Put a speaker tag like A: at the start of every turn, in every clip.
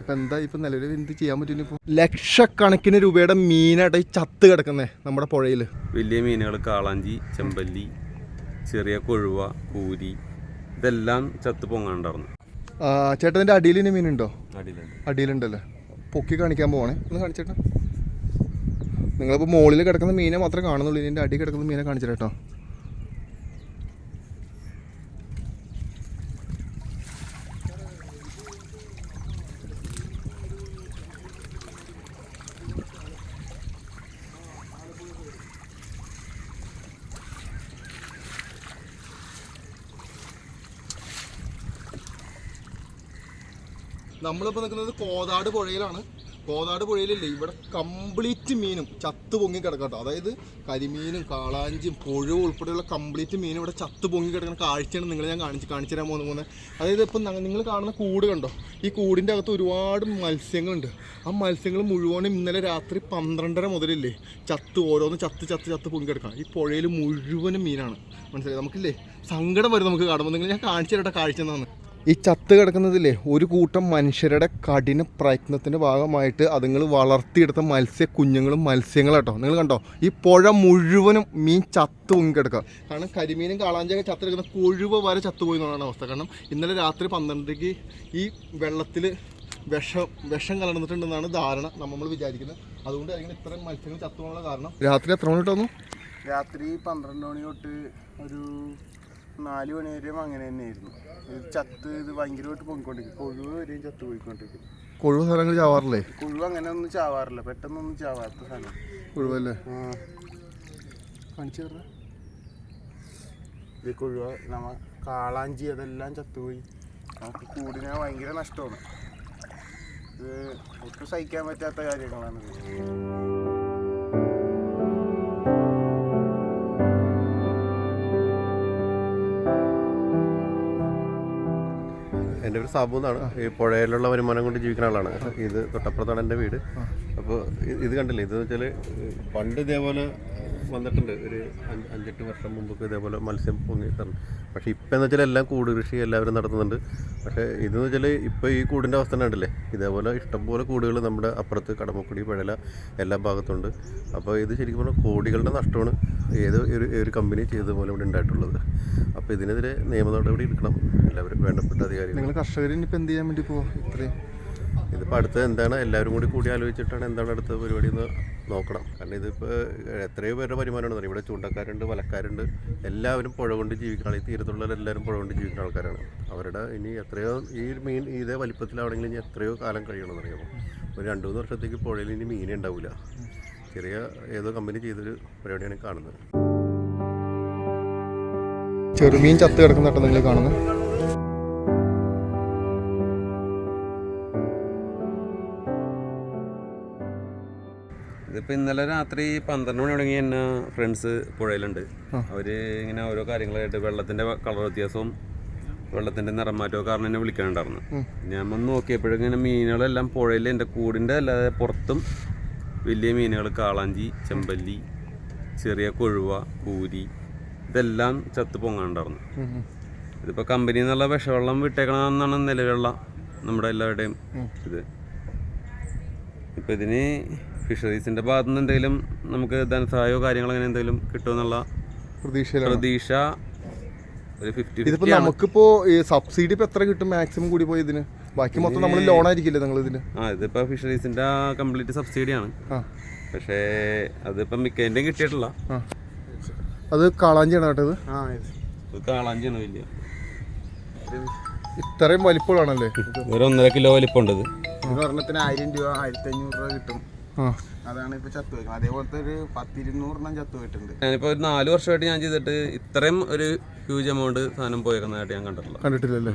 A: ഇപ്പൊ എന്താ ഇപ്പം നിലവിൽ എന്ത് ചെയ്യാൻ ഇപ്പൊ ലക്ഷക്കണക്കിന് രൂപയുടെ മീനായിട്ട് ഈ ചത്ത് കിടക്കുന്നേ നമ്മുടെ പുഴയിൽ.
B: വലിയ മീനുകൾ കാളാഞ്ചി ചെമ്പല്ലി ചെറിയ കൊഴുവ കൂരി ഇതെല്ലാം ചത്ത് പൊങ്ങാണ്ടായിരുന്നു
A: ചേട്ടന്റെ അടിയിൽ ഇനി മീനുണ്ടോ?
B: അടിയിലുണ്ട്.
A: അടിയിലുണ്ടല്ലേ. പൊക്കി കാണിക്കാൻ പോവാണേ. ഒന്ന് കാണിച്ചേട്ടാ നിങ്ങളിപ്പോൾ മുകളിൽ കിടക്കുന്ന മീനെ മാത്രമേ കാണുന്നുള്ളൂ. ഇതിന്റെ അടി കിടക്കുന്ന മീനെ കാണിച്ചിട്ടോ നമ്മളിപ്പോൾ നിൽക്കുന്നത് കോതാട് പുഴയിലാണ്. കോതാട് പുഴയിലില്ലേ ഇവിടെ കംപ്ലീറ്റ് മീനും ചത്ത് പൊങ്ങി കിടക്കട്ടോ. അതായത് കരിമീനും കാളാഞ്ചിയും പുഴവും ഉൾപ്പെടെയുള്ള കംപ്ലീറ്റ് മീനും ഇവിടെ ചത്ത് പൊങ്ങി കിടക്കുന്ന കാഴ്ചയാണ് നിങ്ങൾ ഞാൻ കാണിച്ച് കാണിച്ചു തരാൻ പോകുന്ന പോകുന്നത്. അതായത് ഇപ്പം നിങ്ങൾ കാണുന്ന കൂട് കണ്ടോ? ഈ കൂടിന്റെ അകത്ത് ഒരുപാട് മത്സ്യങ്ങളുണ്ട്. ആ മത്സ്യങ്ങൾ മുഴുവനും ഇന്നലെ രാത്രി പന്ത്രണ്ടര മുതലില്ലേ ചത്ത് ഓരോന്ന് ചത്ത് ചത്ത് ചത്ത് പൊങ്ങി കിടക്കണം. ഈ പുഴയിൽ മുഴുവനും മീനാണ്. മനസ്സിലായി? നമുക്കില്ലേ സങ്കടം വരും നമുക്ക് കാണുമ്പോൾ. നിങ്ങൾ ഞാൻ കാണിച്ചു തരട്ടെ കാഴ്ച എന്നാണ് ഈ ചത്ത് കിടക്കുന്നതില്ലേ ഒരു കൂട്ടം മനുഷ്യരുടെ കഠിന പ്രയത്നത്തിന്റെ ഭാഗമായിട്ട് അതുങ്ങൾ വളർത്തിയെടുത്ത മത്സ്യ കുഞ്ഞുങ്ങളും മത്സ്യങ്ങളാട്ടോ നിങ്ങൾ കണ്ടോ? ഈ പുഴ മുഴുവനും മീൻ ചത്ത് പൊങ്ങിക്കിടക്കുക കാരണം കരിമീനും കാളാഞ്ചൊക്കെ ചത്ത് കിടക്കുന്ന കൊഴുവ വരെ ചത്തുപോയി എന്നുള്ളതാണ് അവസ്ഥ. കാരണം ഇന്നലെ രാത്രി പന്ത്രണ്ടരയ്ക്ക് ഈ വെള്ളത്തിൽ വിഷം വിഷം കലർന്നിട്ടുണ്ടെന്നാണ് ധാരണ. നമ്മൾ വിചാരിക്കുന്നത്. അതുകൊണ്ട് അതുകൊണ്ടായിരിക്കും ഇത്രയും മത്സ്യങ്ങൾ ചത്തുപോകാനുള്ള കാരണം. രാത്രി എത്ര മണി കിട്ടുന്നു
C: രാത്രി പന്ത്രണ്ട് മണി തൊട്ട് ഒരു നാല് മണി വരെയും അങ്ങനെ തന്നെയായിരുന്നു. ഇത് ചത്ത് ഇത് ഭയങ്കരമായിട്ട് പൊങ്ങിക്കൊണ്ടിരിക്കും. കൊഴുവ് വരെയും ചത്ത് പോയിക്കൊണ്ടിരിക്കും.
A: കൊഴുവ സ്ഥലങ്ങൾ ചാവാറില്ലേ?
C: കൊഴുവ് അങ്ങനെ ഒന്നും ചാവാറില്ല. പെട്ടെന്നൊന്നും ചാവാത്ത സാധനം
A: കൊഴുവല്ലേ?
C: ആ.
A: കാണിച്ചു
C: ഇത് കൊഴുവ നമ്മ കാളാഞ്ചി അതെല്ലാം ചത്തുപോയി. നമുക്ക് കൂടിനെ ഭയങ്കര നഷ്ടമാണ്. ഇത് ഒട്ടും സഹിക്കാൻ പറ്റാത്ത കാര്യങ്ങളാണ്
D: എന്റെ പേര് സാബു എന്നാണ്. ഈ പുഴയിലുള്ള വരുമാനം കൊണ്ട് ജീവിക്കുന്ന ആളാണ്. ഇത് തൊട്ടപ്പുറത്താണ് എന്റെ വീട്. അപ്പോൾ ഇത് കണ്ടില്ലേ? ഇത് വെച്ചാൽ പണ്ട് ഇതേപോലെ വന്നിട്ടുണ്ട്. ഒരു അഞ്ച് അഞ്ചെട്ട് വർഷം മുമ്പൊക്കെ ഇതേപോലെ മത്സ്യം പൊങ്ങി തരണം പക്ഷേ ഇപ്പം എന്ന് വെച്ചാൽ എല്ലാം കൂട് കൃഷി എല്ലാവരും നടത്തുന്നുണ്ട്. പക്ഷേ ഇതെന്ന് വെച്ചാൽ ഇപ്പോൾ ഈ കൂടിന്റെ അവസ്ഥ ഉണ്ടല്ലേ ഇതേപോലെ ഇഷ്ടംപോലെ കൂടുകൾ നമ്മുടെ അപ്പുറത്ത് കടമക്കുടി പഴല എല്ലാ ഭാഗത്തുണ്ട്. അപ്പോൾ ഇത് ശരിക്കും പറഞ്ഞാൽ കോടികളുടെ നഷ്ടമാണ് ഏത് ഒരു ഒരു കമ്പനി ചെയ്തതുപോലെ ഇവിടെ ഉണ്ടായിട്ടുള്ളത്. അപ്പോൾ ഇതിനെതിരെ നിയമ നടപടി എടുക്കണം. വേണ്ടപ്പെട്ട അധികാരികൾ.
A: നിങ്ങൾ ഇനിയിപ്പോൾ എന്ത് ചെയ്യാൻ വേണ്ടി പോകും ഇത്രയും?
D: ഇതിപ്പോൾ അടുത്ത് എന്താണ് എല്ലാവരും കൂടി കൂടി ആലോചിച്ചിട്ടാണ് എന്താണ് അടുത്ത പരിപാടി എന്ന് നോക്കണം. കാരണം ഇതിപ്പോൾ എത്രയോ പേരുടെ വരുമാനമാണ് ഇവിടെ ചൂണ്ടക്കാരുണ്ട് വലക്കാരുണ്ട്. എല്ലാവരും പുഴ കൊണ്ട് ജീവിക്കുന്ന ആൾ ഈ തീരത്തുള്ള എല്ലാവരും പുഴ കൊണ്ട് ജീവിക്കുന്ന ആൾക്കാരാണ്. അവരുടെ ഇനി എത്രയോ ഈ മീൻ ഇതേ വലിപ്പത്തിലാവണമെങ്കിൽ ഇനി എത്രയോ കാലം കഴിയണമെന്ന് അറിയാമോ? ഒരു രണ്ട് മൂന്ന് വർഷത്തേക്ക് പുഴയിൽ ഇനി മീനേ ഉണ്ടാവില്ല ചെറിയ ഏതോ കമ്പനി ചെയ്തൊരു പരിപാടിയാണ് കാണുന്നത്.
A: ചെറുമീൻ ചത്ത് കിടക്കുന്ന നിങ്ങൾ കാണുന്നത്?
B: ഇതിപ്പോൾ ഇന്നലെ രാത്രി പന്ത്രണ്ട് മണി തുടങ്ങി എന്നെ ഫ്രണ്ട്സ് പുഴയിലുണ്ട്. അവർ ഇങ്ങനെ ഓരോ കാര്യങ്ങളായിട്ട് വെള്ളത്തിന്റെ കളർ വ്യത്യാസവും വെള്ളത്തിന്റെ നിറം മാറ്റവും കാരണം എന്നെ വിളിക്കാനുണ്ടായിരുന്നു ഞാൻ വന്ന് നോക്കിയപ്പോഴും ഇങ്ങനെ മീനുകളെല്ലാം പുഴയിൽ എന്റെ കൂടിന്റെ അല്ലാതെ പുറത്തും വലിയ മീനുകൾ കാളാഞ്ചി ചെമ്പല്ലി ചെറിയ കൊഴുവ കൂരി ഇതെല്ലാം ചത്ത് പൊങ്ങാണ്ടായിരുന്നു ഇതിപ്പോൾ കമ്പനി എന്നുള്ള വിഷവെള്ളം വിട്ടേക്കണമെന്നാണ് നിലവിലുള്ള നമ്മുടെ എല്ലാവരുടെയും ഇത്. ഇപ്പം ഇതിന് ഫിഷറീസിന്റെ ഭാഗത്തു നിന്ന് എന്തെങ്കിലും നമുക്ക് ധനസഹായമോ കാര്യങ്ങളോ അങ്ങനെ എന്തെങ്കിലും കിട്ടുമെന്നുള്ള
A: പ്രതീക്ഷയിലാണ്.
B: പ്രതീക്ഷ ഒരു ഫിഫ്റ്റി
A: ഇതിപ്പോ നമുക്കിപ്പോ ഈ സബ്സിഡി ഇപ്പൊ എത്ര കിട്ടും? മാക്സിമം കൂടി പോയി ഇതിന്. ബാക്കി മൊത്തം നമ്മൾ ലോൺ ആയിരിക്കില്ലേ നിങ്ങൾ ഇതിന്?
B: ആ ഇതിപ്പോ ഫിഷറീസിന്റെ കംപ്ലീറ്റ് സബ്സിഡിയാണ്
A: ആ.
B: പക്ഷേ അതിപ്പോ മിക്കതിന്റെയും കിട്ടിയിട്ടില്ല.
A: ആ. അത് കാളാഞ്ചിയാണ് കേട്ടത്?
C: ആ ഇത്.
B: ഇത് കാളാഞ്ചിയാണ് വലിയ.
A: ഇത്രയും വലിപ്പമാണല്ലേ
B: ഒരു ഒന്നര കിലോ വലിപ്പമുണ്ട് ഇത്.
C: ഒരു ഒരെണ്ണത്തിന് ആയിരം രൂപ ആയിരത്തി അഞ്ഞൂറ് രൂപ കിട്ടും. അതാണ് ഇപ്പൊ ചത്തു പോയിക്കുന്നത് അതേപോലത്തെ ഒരു പത്തിരുന്നൂറെണ്ണം ചത്തു പോയിട്ടുണ്ട്.
B: ഞാനിപ്പോൾ ഒരു നാല് വർഷമായിട്ട് ഞാൻ ചെയ്തിട്ട് ഇത്രയും ഒരു ഹ്യൂജ് എമൗണ്ട് സാധനം പോയേക്കുന്നതായിട്ട് ഞാൻ കണ്ടിട്ടില്ല.
A: കണ്ടിട്ടില്ലല്ലേ?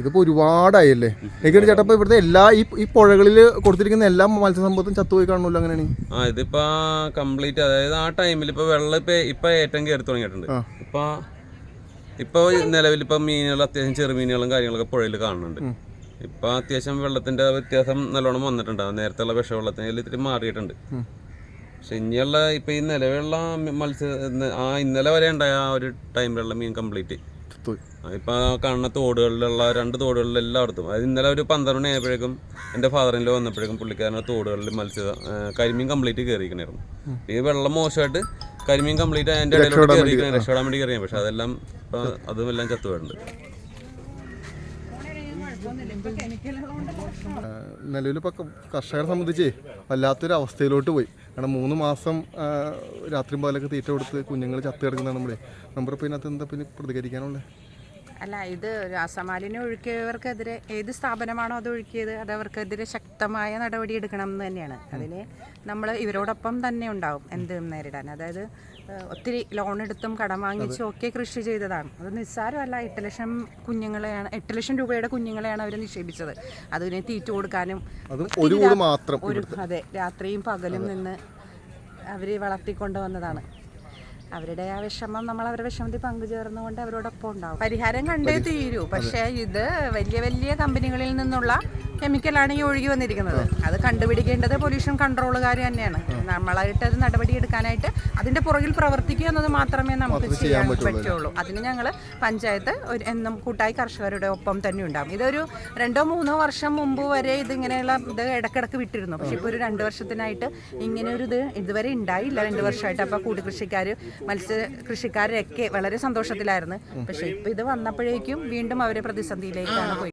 A: ഇതിപ്പോ ഒരുപാടായല്ലേ? എനിക്ക് ചേട്ടാ ഇപ്പൊ ഇവിടുത്തെ എല്ലാ ഈ ഈ പുഴകളിൽ കൊടുത്തിരിക്കുന്ന എല്ലാ മത്സ്യസമ്പത്തും ചത്തുപോയി കാണുമല്ലോ അങ്ങനെയാണ്?
B: ആ ഇതിപ്പോ കംപ്ലീറ്റ് അതായത് ആ ടൈമിൽ ഇപ്പൊ വെള്ളം ഇപ്പൊ ഇപ്പൊ ഏറ്റവും കയറി തുടങ്ങിയിട്ടുണ്ട്. ഇപ്പൊ ഇപ്പൊ നിലവിൽ ഇപ്പൊ മീനുകൾ അത്യാവശ്യം ചെറുമീനുകളും കാര്യങ്ങളൊക്കെ പുഴയിൽ കാണുന്നുണ്ട്. ഇപ്പൊ അത്യാവശ്യം വെള്ളത്തിന്റെ വ്യത്യാസം നല്ലോണം വന്നിട്ടുണ്ട്. അത് നേരത്തെ ഉള്ള വിഷവെള്ളത്തിന് ഇത്തിരി മാറിയിട്ടുണ്ട്. പക്ഷെ ഇനിയുള്ള ഇപ്പൊ ഈ നിലവിലുള്ള മത്സ്യ ആ ഇന്നലെ വരെ ഉണ്ടായ ആ ഒരു ടൈമിലുള്ള മീൻ കംപ്ലീറ്റ് ഇപ്പൊ കാണുന്ന തോടുകളിലുള്ള രണ്ട് തോടുകളിൽ എല്ലായിടത്തും അതായത് ഇന്നലെ ഒരു പന്ത്രണ്ട് മണി ആയപ്പോഴേക്കും എന്റെ ഫാദറിന്റെ വന്നപ്പോഴേക്കും പുള്ളിക്കാരന്റെ തോടുകളിൽ മത്സ്യ കരിമീൻ കംപ്ലീറ്റ് കയറിയിരിക്കണായിരുന്നു. ഈ വെള്ളം മോശമായിട്ട് കരിമീൻ കംപ്ലീറ്റ് അതിന്റെ ഇടയിലോട്ട് കയറിയിരിക്കണം രക്ഷപ്പെടാൻ വേണ്ടി കയറിയാണ്. പക്ഷെ അതെല്ലാം ഇപ്പം അതും എല്ലാം ചത്തുപോയിട്ടുണ്ട്.
A: നിലവിലിപ്പോൾ കർഷകരെ സംബന്ധിച്ച് വല്ലാത്തൊരു അവസ്ഥയിലോട്ട് പോയി. കാരണം മൂന്ന് മാസം രാത്രി പകലൊക്കെ തീറ്റ കൊടുത്ത് കുഞ്ഞുങ്ങൾ ചത്ത് കിടക്കുന്നതാണ് നമ്പർ ഇപ്പോൾ ഇതിനകത്ത് എന്താ പിന്നെ പ്രതികരിക്കാനുള്ളത്
E: അല്ല ഇത് രാസമാലിന്യം ഒഴുക്കിയവർക്കെതിരെ ഏത് സ്ഥാപനമാണോ അത് ഒഴുക്കിയത് അത് അവർക്കെതിരെ ശക്തമായ നടപടി എടുക്കണം എന്ന് തന്നെയാണ്. അതിന് നമ്മൾ ഇവരോടൊപ്പം തന്നെ ഉണ്ടാവും എന്ത് നേരിടാൻ. അതായത് ഒത്തിരി ലോൺ എടുത്തും കടം വാങ്ങിച്ചും ഒക്കെ കൃഷി ചെയ്തതാണ്. അത് നിസ്സാരമല്ല എട്ട് ലക്ഷം കുഞ്ഞുങ്ങളെയാണ് എട്ട് ലക്ഷം രൂപയുടെ കുഞ്ഞുങ്ങളെയാണ് അവർ നിക്ഷേപിച്ചത്. അതിനെ തീറ്റ കൊടുക്കാനും
A: അതും
E: ഒരു അതെ രാത്രിയും പകലും നിന്ന് അവർ വളർത്തിക്കൊണ്ടുവന്നതാണ്. അവരുടെ ആ വിഷമം നമ്മൾ അവരുടെ വിഷമത്തിൽ പങ്കുചേർന്നുകൊണ്ട് അവരോടൊപ്പം ഉണ്ടാവും. പരിഹാരം കണ്ടേ തീരൂ. പക്ഷേ ഇത് വലിയ വലിയ കമ്പനികളിൽ നിന്നുള്ള കെമിക്കലാണ് ഈ ഒഴുകി വന്നിരിക്കുന്നത്. അത് കണ്ടുപിടിക്കേണ്ടത് പൊല്യൂഷൻ കൺട്രോളുകാർ തന്നെയാണ്. നമ്മളായിട്ട് അത് നടപടി എടുക്കാനായിട്ട് അതിന്റെ പുറകിൽ പ്രവർത്തിക്കുക എന്നത് മാത്രമേ നമുക്ക് ചെയ്യാൻ പറ്റുള്ളൂ അതിന് ഞങ്ങൾ പഞ്ചായത്ത് ഒരു എന്നും കൂട്ടായി കർഷകരുടെ ഒപ്പം തന്നെ ഉണ്ടാകും. ഇതൊരു രണ്ടോ മൂന്നോ വർഷം മുമ്പ് വരെ ഇതിങ്ങനെയുള്ള ഇത് ഇടക്കിടക്ക് വിട്ടിരുന്നു. പക്ഷെ ഇപ്പോൾ ഒരു രണ്ട് വർഷത്തിനായിട്ട് ഇങ്ങനെ ഒരു ഇത് ഇതുവരെ ഉണ്ടായില്ല. രണ്ട് വർഷമായിട്ട് അപ്പോൾ കൂടി കൃഷിക്കാർ മത്സ്യ കൃഷിക്കാരൊക്കെ വളരെ സന്തോഷത്തിലായിരുന്നു. പക്ഷേ ഇപ്പം ഇത് വന്നപ്പോഴേക്കും വീണ്ടും അവരെ പ്രതിസന്ധിയിലേക്കാണ് പോയി.